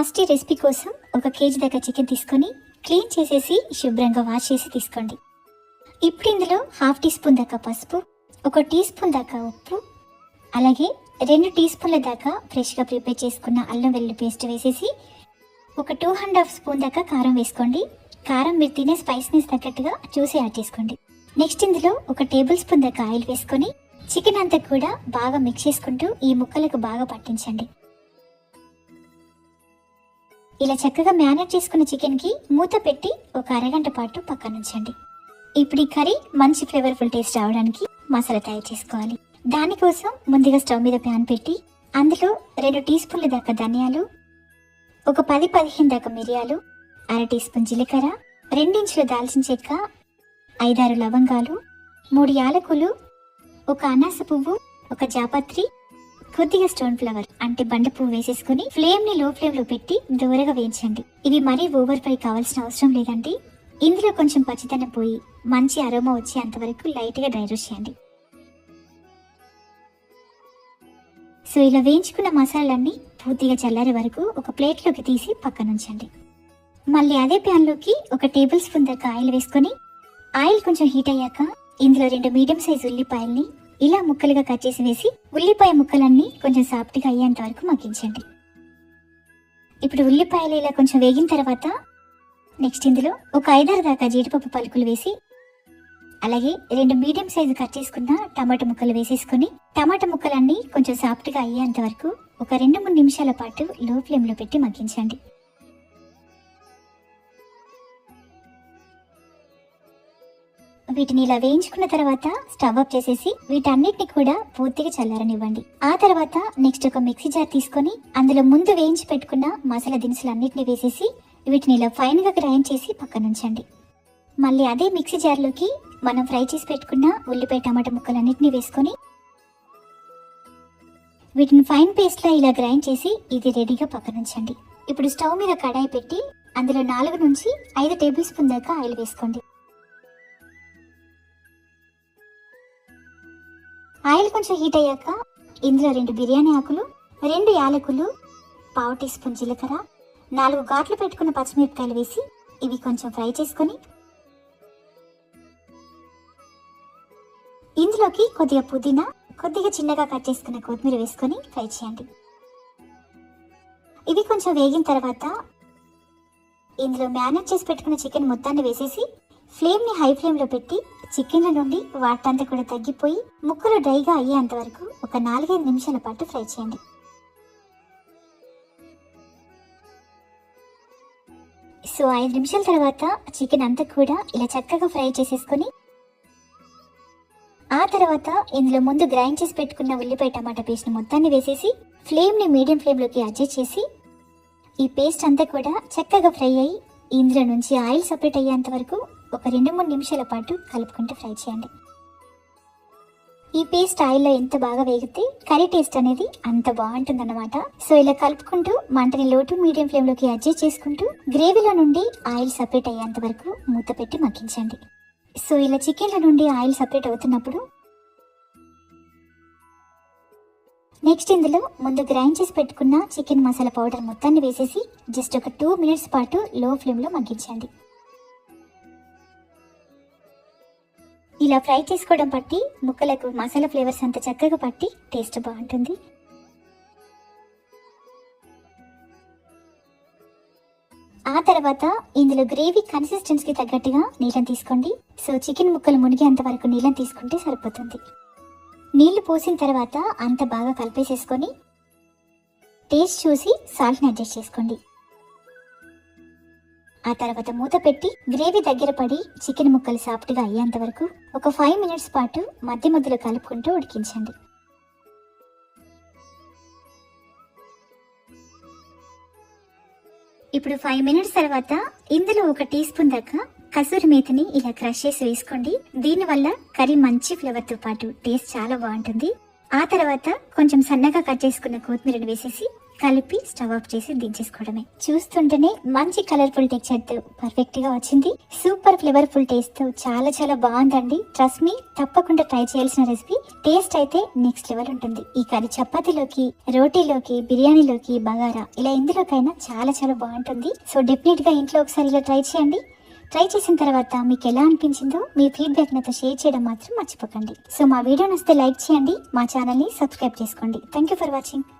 First ఈ recipe కోసం ఒక కేజీ దాకా చికెన్ తీసుకొని క్లీన్ చేసేసి శుభ్రంగా వాష్ చేసి తీసుకోండి. ఇప్పుడు ఇందులో హాఫ్ టీ స్పూన్ దాకా పసుపు ఒక టీ స్పూన్ దాకా ఉప్పు అలాగే రెండు టీ స్పూన్ల దాకా ఫ్రెష్గా ప్రిపేర్ చేసుకున్న అల్లం వెల్లుల్లి పేస్ట్ వేసేసి ఒక టూ అండ్ హాఫ్ స్పూన్ దాకా కారం వేసుకోండి. కారం మీరు తినే స్పైస్నెస్ తగ్గట్టుగా చూసి యాడ్ చేసుకోండి. నెక్స్ట్ ఇందులో ఒక టేబుల్ స్పూన్ దాకా ఆయిల్ వేసుకొని చికెన్ అంతా కూడా బాగా మిక్స్ చేసుకుంటూ ఈ ముక్కలకు బాగా పట్టించండి. ఇలా చక్కగా మ్యారినేట్ చేసుకున్న చికెన్కి మూత పెట్టి ఒక అరగంట పాటు పక్కన ఉంచండి. ఇప్పుడు ఈ కర్రీ మంచి ఫ్లేవర్ఫుల్ టేస్ట్ రావడానికి మసాలా తయారు చేసుకోవాలి. దానికోసం ముందుగా స్టవ్ మీద ప్యాన్ పెట్టి అందులో రెండు టీ స్పూన్ల దాకా ధనియాలు ఒక పది పదిహేను దాకా మిరియాలు అర టీ స్పూన్ జీలకర్ర రెండించుల దాల్చిన చెక్క ఐదారు లవంగాలు మూడు యాలకులు ఒక అనాస పువ్వు ఒక జాపత్రి కొద్దిగా స్టోన్ ఫ్లవర్ అంటే బండ పువ్వు వేసేసుకుని ఫ్లేమ్ని లో ఫ్లేమ్లో పెట్టి దూరగా వేయించండి. ఇవి మరీ ఓవర్ ఫ్రై కావాల్సిన అవసరం లేదండి. ఇందులో కొంచెం పచ్చిదనం పోయి మంచి అరోమా వచ్చేంత వరకు లైట్గా డ్రై రోస్ట్ చేయండి. సో ఇలా వేయించుకున్న మసాలాలన్నీ పూర్తిగా చల్లారే వరకు ఒక ప్లేట్లోకి తీసి పక్కన ఉంచండి మళ్ళీ అదే ప్యాన్లోకి ఒక టేబుల్ స్పూన్ దాకా ఆయిల్ వేసుకొని ఆయిల్ కొంచెం హీట్ అయ్యాక ఇందులో రెండు మీడియం సైజ్ ఉల్లిపాయల్ని ఇలా ముక్కలుగా కట్ చేసి వేసి ఉల్లిపాయ ముక్కలన్నీ కొంచెం సాఫ్ట్గా అయ్యేంత వరకు మగ్గించండి. ఇప్పుడు ఉల్లిపాయలు ఇలా కొంచెం వేగిన తర్వాత నెక్స్ట్ ఇందులో ఒక ఐదారు దాకా జీడిపప్పు పలుకులు వేసి అలాగే రెండు మీడియం సైజు కట్ చేసుకున్న టమాటా ముక్కలు వేసేసుకొని టమాటా ముక్కలన్నీ కొంచెం సాఫ్ట్గా అయ్యేంత వరకు ఒక రెండు మూడు నిమిషాల పాటు లో ఫ్లేమ్లో పెట్టి మగ్గించండి. వీటిని ఇలా వేయించుకున్న తర్వాత స్టవ్ అప్ చేసేసి వీటన్నిటిని కూడా పూర్తిగా చల్లారనివ్వండి. ఆ తర్వాత నెక్స్ట్ ఒక మిక్సీ జార్ తీసుకొని అందులో ముందు వేయించి పెట్టుకున్న మసాలా దినుసులు అన్నిటిని వేసేసి వీటిని ఇలా ఫైన్గా గ్రైండ్ చేసి పక్కన ఉంచండి మళ్ళీ అదే మిక్సీ జార్లోకి మనం ఫ్రై చేసి పెట్టుకున్న ఉల్లిపాయ టమాటా ముక్కలన్నిటిని వేసుకొని వీటిని ఫైన్ పేస్ట్ లా ఇలా గ్రైండ్ చేసి ఇది రెడీగా పక్కన ఉంచండి ఇప్పుడు స్టవ్ మీద కడాయి పెట్టి అందులో నాలుగు నుంచి ఐదు టేబుల్ స్పూన్ దాకా ఆయిల్ వేసుకోండి. ఆయిల్ కొంచెం హీట్ అయ్యాక ఇందులో రెండు బిర్యానీ ఆకులు రెండు యాలకులు పావు టీ స్పూన్ జీలకర్ర నాలుగు ఘాట్లు పెట్టుకున్న పచ్చిమిరపకాయలు వేసి ఇవి కొంచెం ఫ్రై చేసుకొని ఇందులోకి కొద్దిగా పుదీనా కొద్దిగా చిన్నగా కట్ చేసుకున్న కొత్తిమీర వేసుకొని ఫ్రై చేయండి. ఇవి కొంచెం వేగిన తర్వాత ఇందులో మ్యారినేట్ చేసి పెట్టుకున్న చికెన్ మొత్తాన్ని వేసేసి ఫ్లేమ్ని హై ఫ్లేమ్లో పెట్టి చికెన్ల నుండి వాటంతా కూడా తగ్గిపోయి ముక్కలు డ్రైగా అయ్యేంత వరకు ఒక నాలుగైదు నిమిషాల పాటు ఫ్రై చేయండి. సో ఐదు నిమిషాల తర్వాత చికెన్ అంతా కూడా ఇలా చక్కగా ఫ్రై చేసేసుకొని ఆ తర్వాత ఇందులో ముందు గ్రైండ్ చేసి పెట్టుకున్న ఉల్లిపాయ టమాటా పేస్ట్ మొత్తాన్ని వేసేసి ఫ్లేమ్ని మీడియం ఫ్లేమ్లోకి అడ్జస్ట్ చేసి ఈ పేస్ట్ అంతా కూడా చక్కగా ఫ్రై అయ్యి ఇందులో నుంచి ఆయిల్ సపరేట్ అయ్యేంత వరకు ఒక రెండు మూడు నిమిషాల పాటు కలుపుకుంటూ ఫ్రై చేయండి. ఈ పేస్ట్ ఆయిల్లో ఎంత బాగా వేగితే కర్రీ టేస్ట్ అనేది అంత బాగుంటుంది అనమాట సో ఇలా కలుపుకుంటూ మంటని లోటు మీడియం ఫ్లేమ్లోకి అడ్జస్ట్ చేసుకుంటూ గ్రేవీలో నుండి ఆయిల్ సపరేట్ అయ్యేంత వరకు మూత పెట్టి మగ్గించండి. సో ఇలా చికెన్ల నుండి ఆయిల్ సపరేట్ అవుతున్నప్పుడు నెక్స్ట్ ఇందులో ముందు గ్రైండ్ చేసి పెట్టుకున్న చికెన్ మసాలా పౌడర్ మొత్తాన్ని వేసేసి జస్ట్ ఒక టూ మినిట్స్ పాటు లో ఫ్లేమ్లో మగ్గించండి. ఇలా ఫ్రై చేసుకోవడం బట్టి ముక్కలకు మసాలా ఫ్లేవర్స్ అంత చక్కగా పట్టి టేస్ట్ బాగుంటుంది. ఆ తర్వాత ఇందులో గ్రేవీ కన్సిస్టెన్సీకి తగ్గట్టుగా నీళ్ళని తీసుకోండి. సో చికెన్ ముక్కలు మునిగేంత వరకు నీళ్ళని తీసుకుంటే సరిపోతుంది. నీళ్ళు పోసిన తర్వాత అంత బాగా కలిపేసేసుకొని టేస్ట్ చూసి సాల్ట్ని అడ్జస్ట్ చేసుకోండి. ఆ తర్వాత మూత పెట్టి గ్రేవీ దగ్గర పడి చికెన్ ముక్కలు సాఫ్ట్గా అయ్యేంత వరకు ఒక ఫైవ్ మినిట్స్ పాటు మధ్య మధ్యలో కలుపుకుంటూ ఉడికించండి. ఇప్పుడు ఫైవ్ మినిట్స్ తర్వాత ఇందులో ఒక టీ స్పూన్ దాకా కసూరి మేతిని ఇలా క్రష్ చేసి వేసుకోండి. దీనివల్ల కర్రీ మంచి ఫ్లేవర్తో పాటు టేస్ట్ చాలా బాగుంటుంది. ఆ తర్వాత కొంచెం సన్నగా కట్ చేసుకున్న కొత్తిమీరని వేసేసి కలిపి స్టవ్ ఆఫ్ చేసి దించేసుకోవడమే. చూస్తుంటేనే మంచి కలర్ఫుల్ టెక్చర్తో పర్ఫెక్ట్గా వచ్చింది. సూపర్ ఫ్లేవర్ఫుల్ టేస్ట్తో చాలా చాలా బాగుందండి. ట్రస్ట్ మీ తప్పకుండా ట్రై చేయాల్సిన రెసిపీ టేస్ట్ అయితే నెక్స్ట్ లెవెల్ ఉంటుంది. ఈ కర్రీ చపాతీలోకి రోటీలోకి బిర్యానీలోకి బగారా ఇలా ఎందులోకైనా చాలా చాలా బాగుంటుంది. సో డెఫినెట్గా ఇంట్లో ఒకసారి ఇలా ట్రై చేయండి. ట్రై చేసిన తర్వాత మీకు ఎలా అనిపించిందో మీ ఫీడ్బ్యాక్ నాతో షేర్ చేయడం మాత్రం మర్చిపోకండి. సో మా వీడియో నస్తే లైక్ చేయండి. మా ఛానల్ని సబ్స్క్రైబ్ చేసుకోండి. Thank you for watching